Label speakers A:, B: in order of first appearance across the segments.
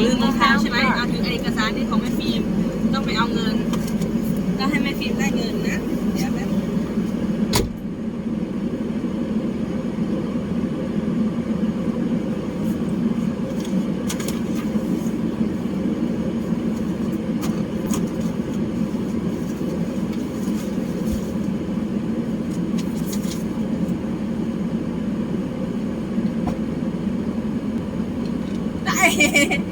A: ลืมรองเท้าใช่ไหมเอาถือเอกสารที่ของแม่ฟิล์มต้องไปเอาเงินต้องให้แม่ฟิล์มได้เงินนะเดี๋ยวแป๊บได้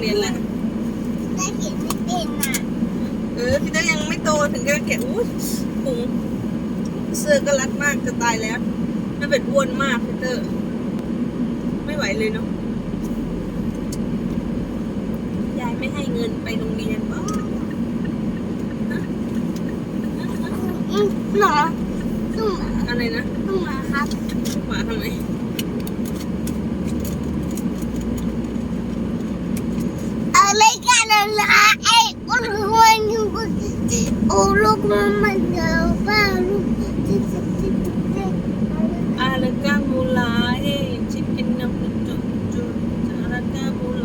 A: เป็นโรงเรียนแล้ว
B: ได้เขียนไม่เป็นอะ
A: เออพี่เตอร์ยังไม่โตถึงจะแกะอู้พุงเสื้อก็รัดมากจะตายแล้วมันเป็นอ้วนมากพี่เตอร์ ไม่ไหวเลยเนาะยายไม่ให้เงินไปโรงเรียนบ้า
B: อืมหรอตุ้ม
A: อะไรนะ
B: ตุ้มมาครับ
A: หมาทำไม
B: อะไรกันล่ะไอ้อ้วนคนอยู่บนโอ้ลูกมันมันเจอบ้าลูกจิ๊บจิ๊บจิ๊บจิ๊บ
A: อาลากามูลาเฮ้ชิคกินน้ำจุดจุดอาลากามู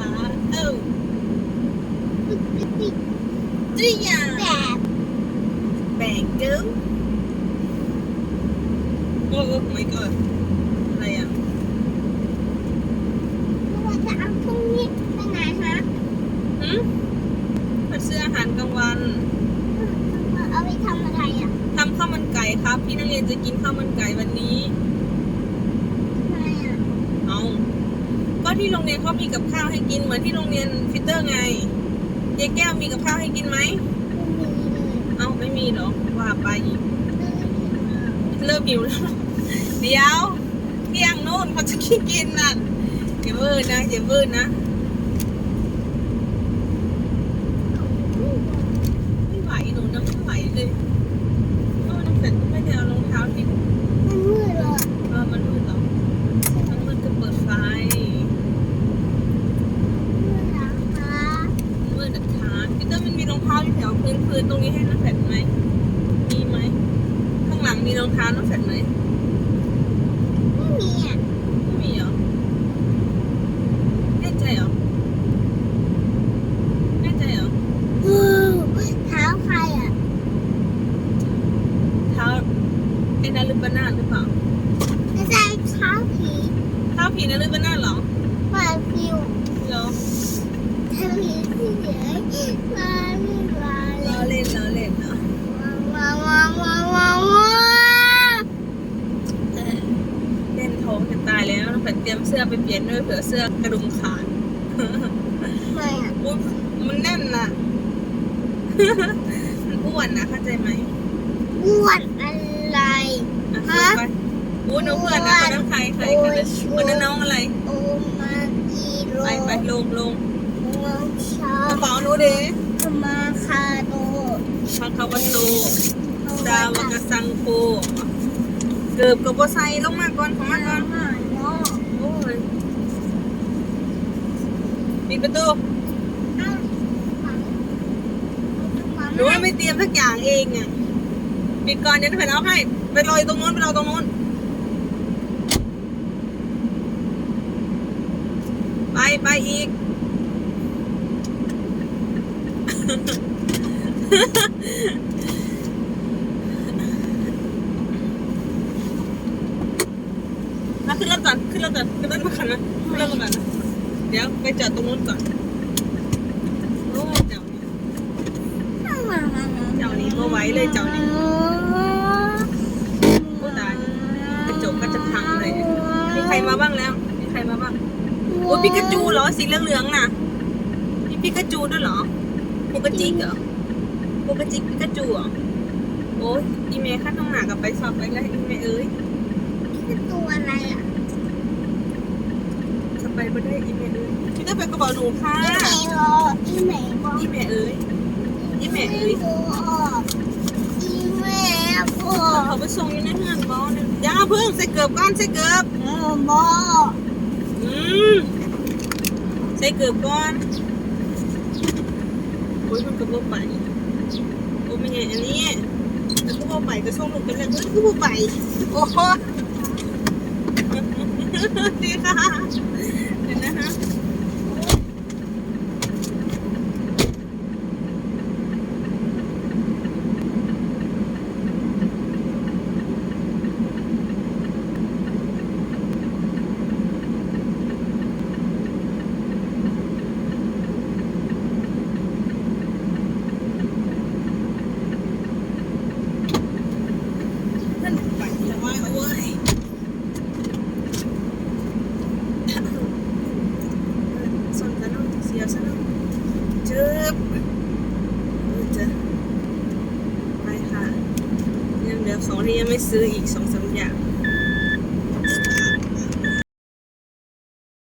A: ลาเอ้า
B: จิ๊บจิ๊บจิ๊บ
A: จีอย่า
B: แบบ
A: แบงเกิลโอ้โห my god อะไรอะ
B: ว่าจะเอาพรุ่งนี้ไปไหนฮะ
A: หืมผัดซื้ออาหารกลางวัน
B: เอาไปทำอะไรอะ
A: ทำข้าว มันไก่ครับ พี่นักเรียนจะกินข้าวมันไก่วันนี้
B: ทำไมอะ
A: เอาก็ที่โรงเรียนเขามีกับข้าวให้กินเหมือนที่โรงเรียนฟิตเตอร์ไงยายแก้วมีกับข้าวให้กินไหม
B: ไม่มีเลย
A: เอ้าไม่มีเหรอว่าไปอีก
B: ไม่มีเลย
A: เริ่มหิวแล้วเดี๋ยวเที่ยงนู่นเขาจะกินกินน่ะอย่าเบิ้ลนะอย่าเบิ้ลนะ ไม่ไหวหนูนะไม่ไหวเลยเพราะว่าน้องเสร็จก็ไม่ได้เอารองเท้าที่
B: มันมืดเลยอะ
A: เออมันมืดเหรอมันมืดก็เปิดไฟ
B: มืดนะคะ
A: มืดนะคะพี่เตอร์มันมีรองเท้าอยู่ แถวพื้นพื้นตรงนี้ให้น้องแฟดไหมมีไหมข้างหลังมีรองเท้าน้องแฟดไหม
B: ไม่มีอะ
A: ไม่มีเหรอแน่ใจเหรอแน่ใจเหรอ
B: ฮู้เท้าใครอะ
A: เท้าไอ้นารุบานาหรือเปล่า
B: ไม่ใช่เท้าผี
A: เท้าผีนารุบานาเหรอ
B: ปลาฟิว
A: เหรอ
B: เท้าผีที่เหลือมาไม่มาเล
A: ล้อย เล่นล้อเล่นเหรอ
B: ว้าวว้าวว้าวว้าวว้าว
A: เออเล่นท้องจะตายแล้วน้องแฟดเตรียมเสื้อ ไปเปลี่ยนด้วยเผื่อเสื้อกระดุมขาด
B: ไม่อะ
A: อุ๊ยมันแน่นน่ะมันอ้วนนะเข้าใจไหม
B: อ้วนอะไร
A: อะ
B: ฮะ
A: ไปอู้น้องเพื่อนนะคนนั้นใครใครคนนั้นคนนั้นน้องอะไร
B: โอมากิโร
A: ไปไปลงลง
B: น้องชาก
A: ระเป๋าหนูเด้
B: มาคาโด
A: พักคาวาโตดาวกะซังโกเกือบกับโบไซลงมาก่อนเข้ามาก่อน
B: เนาะ
A: โอ้ย ปิดประตูหนูว่าไม่เตรียมสักอย่างเองอะปิดก่อนเดี๋ยวจะไปเอาให้ไปรออยู่ตรงโน้นไปรอตรงโน้นไปไปอีกมาขึ้นรถก่อนขึ้นรถก่อนขึ้นรถมาก่อนนะขึ้นรถก่อนนะ ดี๋ยวไปจอดตรงนู้นก่อนโอ้เจ้านี่เจ้านี่ก็ไหว้เลยเจ้านี่โอ้ตายกระจกก็จะพังเลยมีใครมาบ้างแล้ว มีใครมาบ้างโอ้ยปิกาจูเหรอสีเหลืองๆน่ะมีปิกาจูด้วยเหรอโปกจิกเหรอโปกจิกปิกาจูเหรอโอ้ยอีเมย์ข้าต้องหนากับไปสอบไปแล้วอีเมย์เอ้ย
B: คือตัวอะไรอะ
A: ไปบ่ได้อีเมลเลยเด้อไปกระเป๋าหนูค่ะ
B: อีไหมรออีไหมบอก
A: ยี่แม่เอ้ยยี่แม่เอ้ย
B: อีแม่บอ
A: เขา
B: ก
A: ไปส่งอยู่ในเฮือนบอเนี่ยอย่าเอาเพิ่งใส่เกือบก่อนใส่เกือบ
B: เออบอก
A: อืมใส่เกือบก่อนโอ้ยมันกระโปรงไปโอ้ไม่ไงอันนี้แล้วก็บอไปก็ส่งลูกไปเลยเฮ้ยก็บอไปโอ้โหดีค่ะเดี๋ยวนะฮะ นั่นไปแต่ว่าเอาเว้ยสนกันเนาะเสียซะเนาะเจ็บเออจะ นี้ยังไม่ซื้ออีกสองสามอย่าง